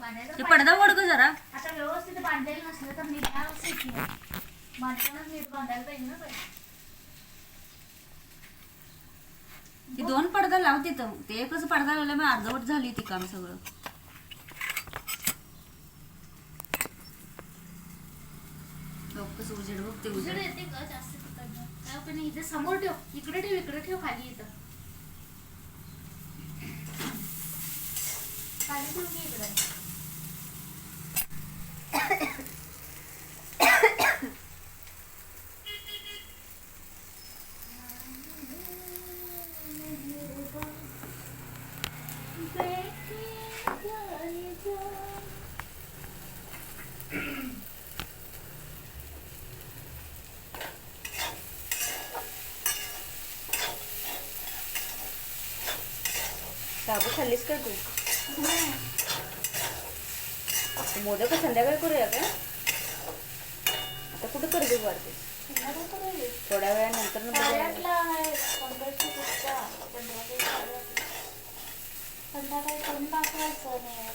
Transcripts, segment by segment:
ते. पडदा ओढ ग जरा. आता व्यवस्थित बांधलेलं नसलं तर नीट नाही बांधतानाच नीट बांधायला पाहिजे ना. ती दोन पडदा लाव तिथं. ते एकच पडदा लावलं मग अर्धवट झाली ती काम सगळं. लोक कसं उजेड बघ ते उजेड उजेड. येते ग जास्त तिकडनं. काय पण इथे समोर ठेव. इकडे ठेव इकडे ठेव खाली इथं. खाली ठेव की इकडे. शाबू खाल्लीस का तू मोदक संध्याकाळी करूया का आता कुठं करते वाढते थोड्या वेळानंतर संध्याकाळी करून दाखवायचं नाही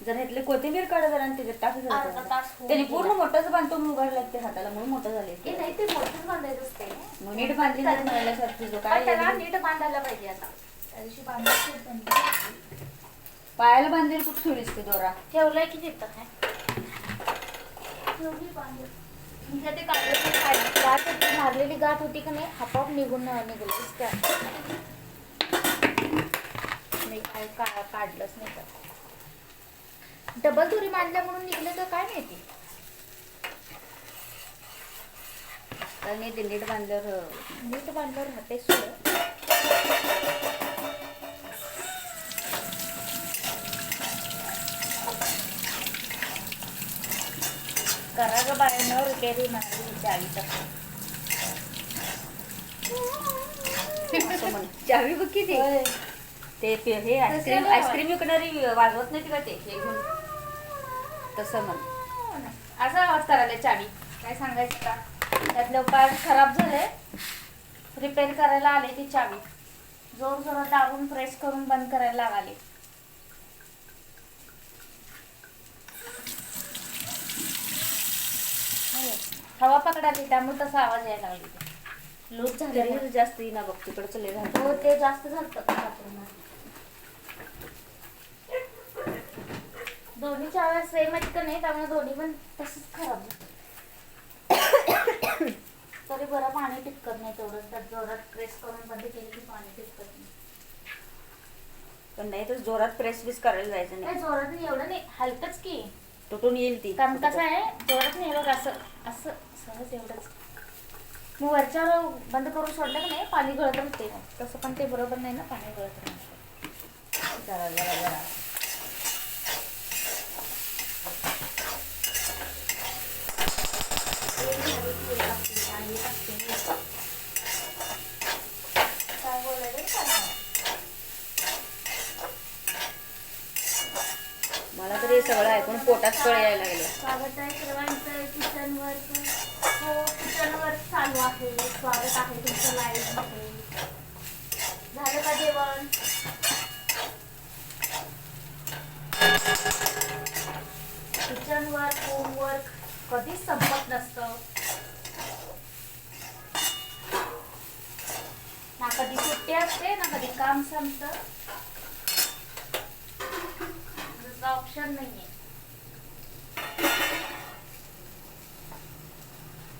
जरा ह्यातले कोथिंबीर काढा जरा आणि त्याच्यात टाक जरा अर्धा तास होऊन त्याने. पूर्ण मोठंच बांधतो मग उघडला ते हाताला म्हणून मोठं झाले हे नाही ते मोठंच बांधायचं असते मग नीट बांधली जर म्हणायल्यासारखी जो पण काय त्याला नीट बांधायला पाहिजे आता. त्या दिवशी बांधायचं होतं ना. पायाला बांधलेली कुठं ठेवलीस की दोरा. ठेवलंय की तिथं काय? ते काढलं गाठ होती मारलेली गाठ होती का नाही आपोआप निघून निघालीच त्या मी काय का- काढलंच नाही तर डबल दोरी मांडल्या म्हणून निघले तर काय माहिती? नाही नीट बांधल्यावर अं, नीट बांधल्यावर राहते सोड म्हणाली चावी बघ किती. ते पे- हे आईस्क्रीम तसं आईस्क्रीम विकणारी वाजवत नाही का ते हे घेऊन. तसं म्हण. असा आवाज करायला चावी. काय सांगायचं का त्यातलं पार्ट खराब झालंय. रिपेअर करायला आले ती चावी. जोर जोरात दाबून प्रेस करून बंद करायला लागाले हो. हवा पकडाली त्यामुळे तसा आवाज यायला लागली. लूज झाले. जास्त येईना बघ तिकडचं लय झालं हो ते जास्त झालं दोन्ही चाव्या सेम आहेत का नाही त्यामुळे दोन्ही पण तसंच खराब झालं तरी बरं पाणी टिकत नाही तेवढं त्यात जोरात प्रेस करून बंद केली की पाणी टिकत नाही. पण नाही तर जोरात प्रेस बिस करायला जायचं नाही. जोरात नाही, एवढं नाही. हलकच की. तुटून येईल ती. कारण कसं आहे जोरात नाही बघ असं असं सहज एवढंच. मग वरच्यावर बंद करून सोडलं की नाही पाणी गळत राहते तसं पण ते बरोबर नाही ना पाणी गळत राहते. जरा जरा जरा काय बोलायचं काय नाही. मला तरी हे सगळं ऐकून पोटात कळ यायला लागले स्वागत आहे सर्वांचं किचन वर्क हो किचन वर्क चालू आहे. स्वागत आहे तुमचं लाईव्हमध्ये. झालं का जेवण? किचन वर्क होमवर्क कधीच संपत नसतं. ना कधी सुट्टी असते ना कधी काम संपतं. 什么呢？